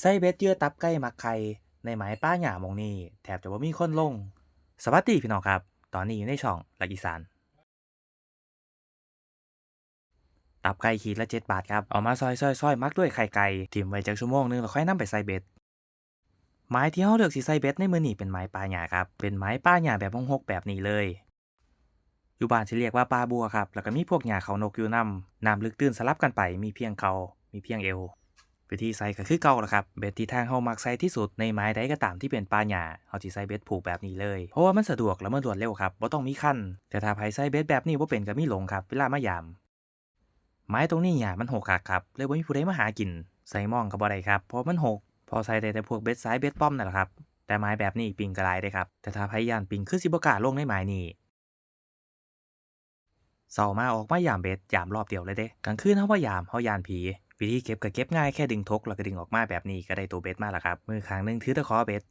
ใส่เบ็ดเยื่อตับไก่มักไข่ในหมายป้าหย่ามองนี้แทบจะบ่ามีคนลง สวัสดีพี่น้องครับ ตอนนี้อยู่ในช่องลักอีสานตับไก่ขีดละเจ็ดบาทครับ เอามาซอยซอยซอยมักด้วยไข่ไก่ทิมไว้จักชั่วโมงหนึงแล้วค่อยนำไปใส่เบ็ด ไม้ที่เฮาเลือกสิใส่เบ็ดในมื้อนี้เป็นไม้ปลาหญ้าครับ เป็นไม้ปลาหญ้าแบบหกแบบนี้เลย อยู่บ้านสิเรียกว่าปลาบัวครับ แล้วก็มีพวกหญ้าเขานกอยู่นํน้ำลึกตื้นสลับกันไป มีเพียงเขามีเพียงเอว วิธีใส่ก็คือเก่าละครับ เบ็ดที่ทางเฮามักใส่ที่สุดในไม้ใดก็ตามที่เป็นปลาหญ้าเฮาสิใส่เบ็ดผูกแบบนี้เลย เพราะว่ามันสะดวกและมันรวดเร็วครับบ่ต้องมีคันแต่ถ้าไผใส่เบ็ดแบบนี้บ่เป็นก็มีหลงครับ เวลามายาม ไม้ตรงนี้หญ้ามันหกคักครับ เลยบ่มีผู้ใดมาหากิน ใส่มองก็บ่ได้ครับเพราะมันหก พอใส่ได้แต่พวกเบ็ดซ้ายเบ็ดป้อมนั่นแหละครับ แต่ไม้แบบนี้ปิงก็หลายเด้ครับ แต่ถ้าไผยานปิงคือสิบ่กล้าลงในไม้นี้เสาร์มาออกมายามเบ็ดยามรอบเดียวเลยเด้กลางคืนเฮาบ่ยามเฮายานผี วิธีเก็บก็เก็บง่ายแค่ดึงทกแล้วก็ดึงออกมาแบบนี้ก็ได้ตัวเบ็ดมาแล้วครับ มือข้างนึงถือตะขอเบ็ด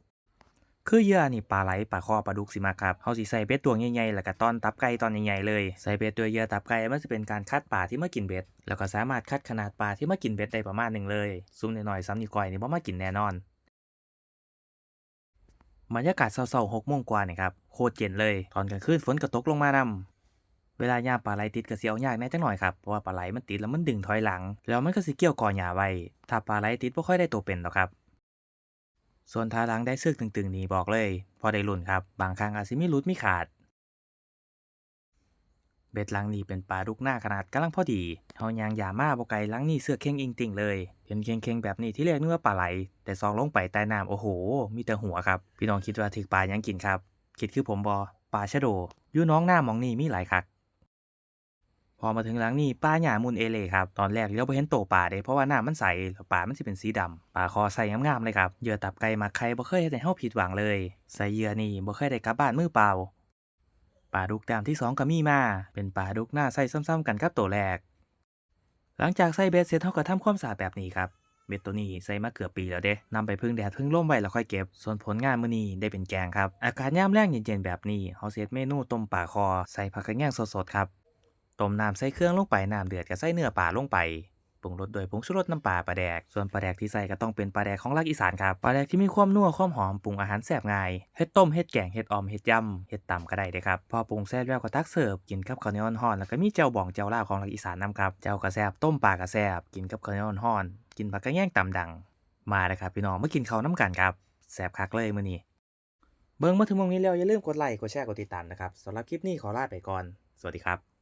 คือเหยื่อนี่ปลาไหลปลาคอปลาดุกสิมาครับเฮาสิใส่เบ็ดตัวใหญ่ๆแล้วก็ตอนตับไก่ตอนใหญ่ๆเลยใส่เบ็ดตัวเหยื่อตับไก่มันจะเป็นการคัดปลาที่มากินเบ็ดแล้วก็สามารถคัดขนาดปลาที่มากินเบ็ดได้ประมาณหนึ่งเลยซุ่มน้อยๆซ้ำนิ้วก้อยนี่บ่มากินแน่นอนบรรยากาศเศร้าๆหกโมงกว่าเนี่ยครับโคตรเย็นเลย ตอนกลางคืนฝนก็ตกลงมานำ เวลาหยาปลาไหลติดก็สิเอายากแน่จักหน่อยครับ เพราะว่าปลาไหลมันติดแล้วมันดึงถอยหลัง แล้วมันก็สิเกี่ยวก่อหญ้าไว้ ถ้าปลาไหลติดบ่ค่อยได้ตัวเป็นหรอกครับ ส่วนทาหลังได้ซึกตึงๆนี่บอกเลย พอได้ลุ้นครับ บางครั้งอาจสิมีหลุดมีขาด เบ็ดหลังนี้เป็นปลาดุกหน้าขนาดกำลังพอดีเฮายางหยามาบ่ไกลหลังนี้เสื้อเข่งอิงติ่งเลยเห็นเข่งๆแบบนี้ที่แรกนึกว่าปลาไหล แต่ซองลงไปใต้น้ำโอ้โห มีแต่หัวครับ พี่น้องคิดว่าถึกปลายังกินครับ คิดคือผมบอปลาชะโดอยู่น้องหน้ามองนี่มีหลายคัก พอมาถึงหลังนี่ปลาหญ้ามุนเอเล่ครับตอนแรกเลี้ยวไปเห็นโตปลาเด้เพราะว่าน้ำมันใสแล้วปลามันสิเป็นสีดำปลาคอใสงามๆเลยครับเหยื่อตับไก่มาไข่บ่เคยเฮ็ดให้เฮาผิดหวังเลย ใส่เหยื่อนี่บ่เคยได้กลับบ้านมือเปล่าปลาดุกแต้มที่สองก็มีมา เป็นปลาดุกหน้าใส่ซ้ำๆกันกับตัวแรก หลังจากใส่เบ็ดเสร็จเฮาก็ทำความสะอาดแบบนี้ครับเบ็ดตัวนี้ใส่มาเกือบปีแล้วเด้นำไปพึ่งแดดพึ่งร่มไว้แล้วค่อยเก็บ ส่วนผลงานมื้อนี้ได้เป็นแกงครับ อากาศยามแรงเย็นๆแบบนี้เฮาเซตเมนูต้มปลาคอ ใส่ผักกระแยงสดๆครับ ต้มน้ำใส่เครื่องลงไปน้ำเดือดก็ใส่เนื้อปลาลงไปปรุงรสโดยผงชูรสน้ำปลาปลาแดก ส่วนปลาแดกที่ใส่ก็ต้องเป็นปลาแดกของภาคอีสานครับ ปลาแดกที่มีความนัวความหอมปรุงอาหารแซ่บง่าย เฮ็ดต้มเฮ็ดแกงเฮ็ดออมเฮ็ดยำเฮ็ดตำก็ได้เด้ครับ พอปรุงแซ่บแล้วก็ตักเสิร์ฟกินกับข้าวเหนียวร้อนแล้วก็มีแจ่วบองแจ่วลาวของภาคอีสานนํครับแจ่วก็แซบต้มปลาก็แซบกินกับข้าวเหนียวร้อนกินผักกระแยงตำดัง มาเลยครับพี่น้องมากินข้าวน้ำกันครับแซ่บคักเลยมื้อนี้เบิ่งมาถึงตรงนี้แล้วอย่าลืมกดไลค์กดแชร์กดติดตามนะครับสำหรับคลิปนี้ขอลาไปก่อน สวัสดีครับ